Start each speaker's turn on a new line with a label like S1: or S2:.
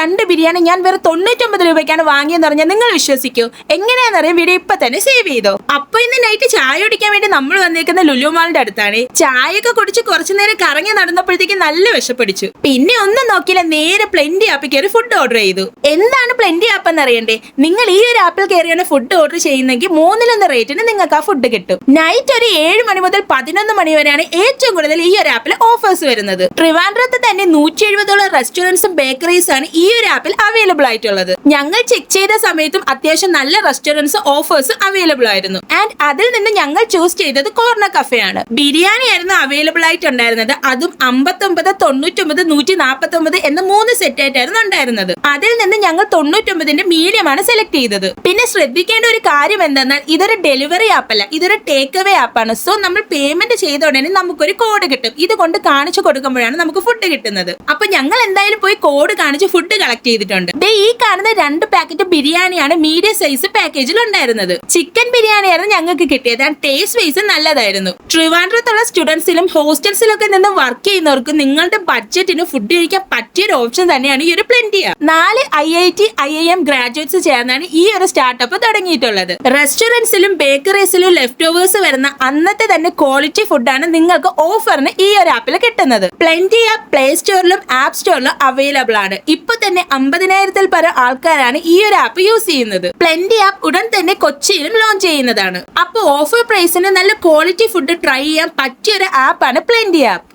S1: രണ്ട് ബിരിയാണി ഞാൻ വെറും തൊണ്ണൂറ്റൊമ്പത് രൂപയ്ക്കാണ് വാങ്ങിയെന്ന് പറഞ്ഞാൽ നിങ്ങൾ വിശ്വസിക്കൂ. എങ്ങനെയാണെന്നറിയാം വീഡിയോ ഇപ്പൊ തന്നെ സേവ് ചെയ്തോ. അപ്പൊ ഇന്ന് നൈറ്റ് ചായ കുടിക്കാൻ വേണ്ടി നമ്മൾ വന്നിരിക്കുന്ന ലുലു മാളിന്റെ അടുത്താണ്. ചായയൊക്കെ കുടിച്ച് കുറച്ചു നേരം കറങ്ങി നടന്നപ്പോഴത്തേക്ക് നല്ല വിശപ്പടിച്ചു. പിന്നെ ഒന്നും നോക്കിയില്ല നേരെ പ്ലെന്റി ആപ്പിൽ കയറി ഫുഡ് ഓർഡർ ചെയ്തു. എന്താണ് പ്ലെന്റി ആപ്പ് എന്ന് അറിയണ്ടേ? നിങ്ങൾ ഈ ഒരു ആപ്പിൽ കയറിയാണ് ഫുഡ് ഓർഡർ ചെയ്യുന്നെങ്കിൽ മൂന്നിലൊന്ന് റേറ്റിന് നിങ്ങൾക്ക് ആ ഫുഡ് കിട്ടും. നൈറ്റ് ഒരു ഏഴ് മണി മുതൽ പതിനൊന്ന് മണി വരെയാണ് ഏറ്റവും കൂടുതൽ ഈ ഒരു ആപ്പിൽ ഓഫേഴ്സ് വരുന്നത്. ട്രിവാൻഡ്രത്ത് തന്നെ നൂറ്റി എഴുപതോളം റെസ്റ്റോറന്റ്സും ബേക്കറീസ് ആണ് ഈ ഒരു ആപ്പിൽ അവൈലബിൾ ആയിട്ടുള്ളത്. ഞങ്ങൾ ചെക്ക് ചെയ്ത സമയത്തും അത്യാവശ്യം നല്ല റെസ്റ്റോറന്റ്സ് ഓഫേഴ്സ് അവൈലബിൾ ആയിരുന്നു. ആൻഡ് അതിൽ നിന്ന് ഞങ്ങൾ ചൂസ് ചെയ്തത് കോർണർ കഫേ ആണ്. ബിരിയാണി ആയിരുന്നു അവൈലബിൾ ആയിട്ടുണ്ടായിരുന്നത്. അതും അമ്പത്തൊമ്പത് തൊണ്ണൂറ്റൊമ്പത് നൂറ്റി നാൽപ്പത്തി ഒമ്പത് എന്ന മൂന്ന് സെറ്റ് ആയിട്ടായിരുന്നു ഉണ്ടായിരുന്നത്. അതിൽ നിന്ന് ഞങ്ങൾ തൊണ്ണൂറ്റൊമ്പതിന്റെ മീഡിയം ആണ് സെലക്ട് ചെയ്തത്. പിന്നെ ശ്രദ്ധിക്കേണ്ട ഒരു കാര്യം എന്തെന്നാൽ ഇതൊരു ഡെലിവറി ആപ്പല്ല ഇതൊരു ടേക്ക് അവേ ആപ്പാണ് സോ നമ്മൾ പേയ്മെന്റ് ചെയ്ത ഉടനെ നമുക്കൊരു കോഡ് കിട്ടും. ഇത് കൊണ്ട് കാണിച്ചു കൊടുക്കുമ്പോഴാണ് നമുക്ക് ഫുഡ് കിട്ടുന്നത്. അപ്പൊ ഞങ്ങൾ എന്തായാലും പോയി കോഡ് കാണിച്ച് ഫുഡ് കളക്ട് ചെയ്തിട്ടുണ്ട്. ഡേ ഈ കാണുന്ന രണ്ട് പാക്കറ്റ് ബിരിയാണിയാണ് മീഡിയം സൈസ് പാക്കേജിൽ ഉണ്ടായിരുന്നത്. ചിക്കൻ ബിരിയാണിയായിരുന്നു ഞങ്ങൾക്ക് കിട്ടിയത്. ടേസ്റ്റ് വൈസ് നല്ലതായിരുന്നു. ട്രിവാൻഡ്രത്തുള്ള സ്റ്റുഡൻസിലും ഹോസ്റ്റൽസിലൊക്കെ നിന്ന് വർക്ക് ചെയ്യുന്നവർക്ക് നിങ്ങളുടെ ബഡ്ജറ്റിന് ഫുഡ് കഴിക്കാൻ പറ്റിയ ഒരു ഓപ്ഷൻ തന്നെയാണ് ഈ ഒരു പ്ലെന്റിയ നാല് I I T I I M graduates ചേർന്നാണ് ഈ ഒരു സ്റ്റാർട്ടപ്പ് തുടങ്ങിയിട്ടുള്ളത്. റെസ്റ്റോറന്റ്സിലും ബേക്കറീസിലും ലെഫ്റ്റ് ഓവേഴ്സ് വരുന്ന അന്നത്തെ തന്നെ ക്വാളിറ്റി ഫുഡാണ് നിങ്ങൾക്ക് ഓഫറിന് ഈ ഒരു ആപ്പിൽ കിട്ടുന്നത്. പ്ലെന്റി പ്ലേ സ്റ്റോറിലും ആപ്പ് സ്റ്റോറിലും അവൈലബിൾ ആണ്. ഇപ്പൊ തന്നെ അമ്പതിനായിരത്തിൽ പരം ആൾക്കാരാണ് ഈ ഒരു ആപ്പ് യൂസ് ചെയ്യുന്നത്. പ്ലെന്റി ആപ്പ് ഉടൻ തന്നെ കൊച്ചിയിലും ലോഞ്ച് ചെയ്യുന്നതാണ്. അപ്പോൾ ഓഫർ പ്രൈസിന് നല്ല ക്വാളിറ്റി ഫുഡ് ട്രൈ ചെയ്യാൻ പറ്റിയ ഒരു ആപ്പാണ് പ്ലെന്റി ആപ്പ്